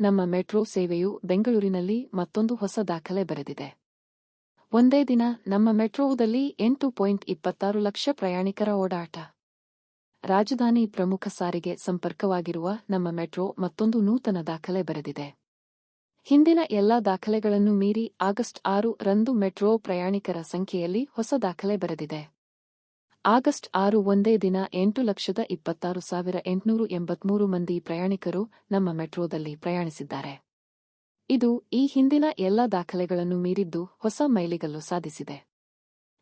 ನಮ್ಮ ಮೆಟ್ರೋ ಸೇವೆಯು ಬೆಂಗಳೂರಿನಲ್ಲಿ ಮತ್ತೊಂದು ಹೊಸ ದಾಖಲೆ ಬರೆದಿದೆ. ಒಂದೇ ದಿನ ನಮ್ಮ ಮೆಟ್ರೋದಲ್ಲಿ ಎಂಟು ಪಾಯಿಂಟ್ ಇಪ್ಪತ್ತಾರು ಲಕ್ಷ ಪ್ರಯಾಣಿಕರ ಓಡಾಟ. ರಾಜಧಾನಿ ಪ್ರಮುಖ ಸಾರಿಗೆ ಸಂಪರ್ಕವಾಗಿರುವ ನಮ್ಮ ಮೆಟ್ರೋ ಮತ್ತೊಂದು ನೂತನ ದಾಖಲೆ ಬರೆದಿದೆ. ಹಿಂದಿನ ಎಲ್ಲಾ ದಾಖಲೆಗಳನ್ನು ಮೀರಿ ಆಗಸ್ಟ್ ಆರು ರಂದು ಮೆಟ್ರೋ ಪ್ರಯಾಣಿಕರ ಸಂಖ್ಯೆಯಲ್ಲಿ ಹೊಸ ದಾಖಲೆ ಬರೆದಿದೆ. ಆಗಸ್ಟ್ ಆರು ಒಂದೇ ದಿನ ಎಂಟು ಲಕ್ಷದ ಇಪ್ಪತ್ತಾರು ಸಾವಿರ ಎಂಟುನೂರು ಎಂಬತ್ಮೂರು ಮಂದಿ ಪ್ರಯಾಣಿಕರು ನಮ್ಮ ಮೆಟ್ರೋದಲ್ಲಿ ಪ್ರಯಾಣಿಸಿದ್ದಾರೆ. ಇದು ಈ ಹಿಂದಿನ ಎಲ್ಲ ದಾಖಲೆಗಳನ್ನು ಮೀರಿದ್ದು ಹೊಸ ಮೈಲಿಗಲ್ಲು ಸಾಧಿಸಿದೆ.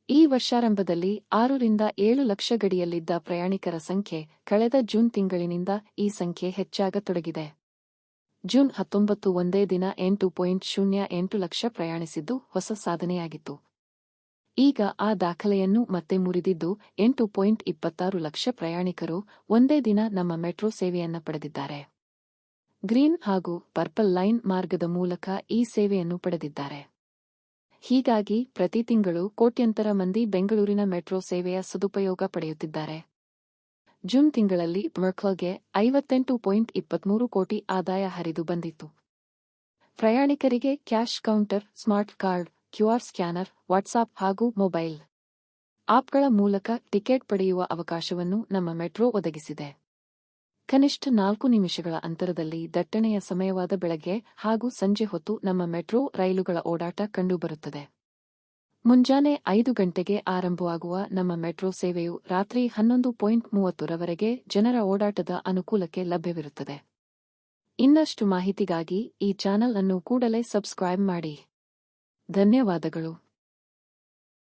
ಈ ವರ್ಷಾರಂಭದಲ್ಲಿ ಆರರಿಂದ ಏಳು ಲಕ್ಷ ಗಡಿಯಲ್ಲಿದ್ದ ಪ್ರಯಾಣಿಕರ ಸಂಖ್ಯೆ ಕಳೆದ ಜೂನ್ ತಿಂಗಳಿನಿಂದ ಈ ಸಂಖ್ಯೆ ಹೆಚ್ಚಾಗತೊಡಗಿದೆ. ಜೂನ್ ಹತ್ತೊಂಬತ್ತು ಒಂದೇ ದಿನ ಎಂಟು ಪಾಯಿಂಟ್ ಶೂನ್ಯ ಎಂಟು ಲಕ್ಷ ಪ್ರಯಾಣಿಸಿದ್ದು ಹೊಸ ಸಾಧನೆಯಾಗಿತ್ತು. ಈಗ ಆ ದಾಖಲೆಯನ್ನು ಮತ್ತೆ ಮುರಿದಿದ್ದು ಎಂಟು ಪಾಯಿಂಟ್ ಇಪ್ಪತ್ತಾರು ಲಕ್ಷ ಪ್ರಯಾಣಿಕರು ಒಂದೇ ದಿನ ನಮ್ಮ ಮೆಟ್ರೋ ಸೇವೆಯನ್ನು ಪಡೆದಿದ್ದಾರೆ. ಗ್ರೀನ್ ಹಾಗೂ ಪರ್ಪಲ್ ಲೈನ್ ಮಾರ್ಗದ ಮೂಲಕ ಈ ಸೇವೆಯನ್ನು ಪಡೆದಿದ್ದಾರೆ. ಹೀಗಾಗಿ ಪ್ರತಿ ತಿಂಗಳು ಕೋಟ್ಯಂತರ ಮಂದಿ ಬೆಂಗಳೂರಿನ ಮೆಟ್ರೋ ಸೇವೆಯ ಸದುಪಯೋಗ ಪಡೆಯುತ್ತಿದ್ದಾರೆ. ಜೂನ್ ತಿಂಗಳಲ್ಲಿ ಮರ್ಕ್ಲಗೆ ಐವತ್ತೆಂಟು ಪಾಯಿಂಟ್ ಇಪ್ಪತ್ಮೂರು ಕೋಟಿ ಆದಾಯ ಹರಿದು ಬಂದಿತ್ತು. ಪ್ರಯಾಣಿಕರಿಗೆ cash counter, smart card QR scanner, WhatsApp ಹಾಗೂ ಮೊಬೈಲ್ ಆಪ್ಗಳ ಮೂಲಕ ಟಿಕೆಟ್ ಪಡೆಯುವ ಅವಕಾಶವನ್ನು ನಮ್ಮ ಮೆಟ್ರೋ ಒದಗಿಸಿದೆ. ಕನಿಷ್ಠ ನಾಲ್ಕು ನಿಮಿಷಗಳ ಅಂತರದಲ್ಲಿ ದಟ್ಟಣೆಯ ಸಮಯವಾದ ಬೆಳಗ್ಗೆ ಹಾಗೂ ಸಂಜೆ ಹೊತ್ತು ನಮ್ಮ ಮೆಟ್ರೋ ರೈಲುಗಳ ಓಡಾಟ ಕಂಡುಬರುತ್ತದೆ. ಮುಂಜಾನೆ ಐದು ಗಂಟೆಗೆ ಆರಂಭವಾಗುವ ನಮ್ಮ ಮೆಟ್ರೋ ಸೇವೆಯು ರಾತ್ರಿ ಹನ್ನೊಂದು ಪಾಯಿಂಟ್ ಮೂವತ್ತರವರೆಗೆ ಜನರ ಓಡಾಟದ ಅನುಕೂಲಕ್ಕೆ ಲಭ್ಯವಿರುತ್ತದೆ. ಇನ್ನಷ್ಟು ಮಾಹಿತಿಗಾಗಿ ಈ ಚಾನೆಲ್ ಅನ್ನು ಕೂಡಲೇ ಸಬ್ಸ್ಕ್ರೈಬ್ ಮಾಡಿ. ಧನ್ಯವಾದಗಳು.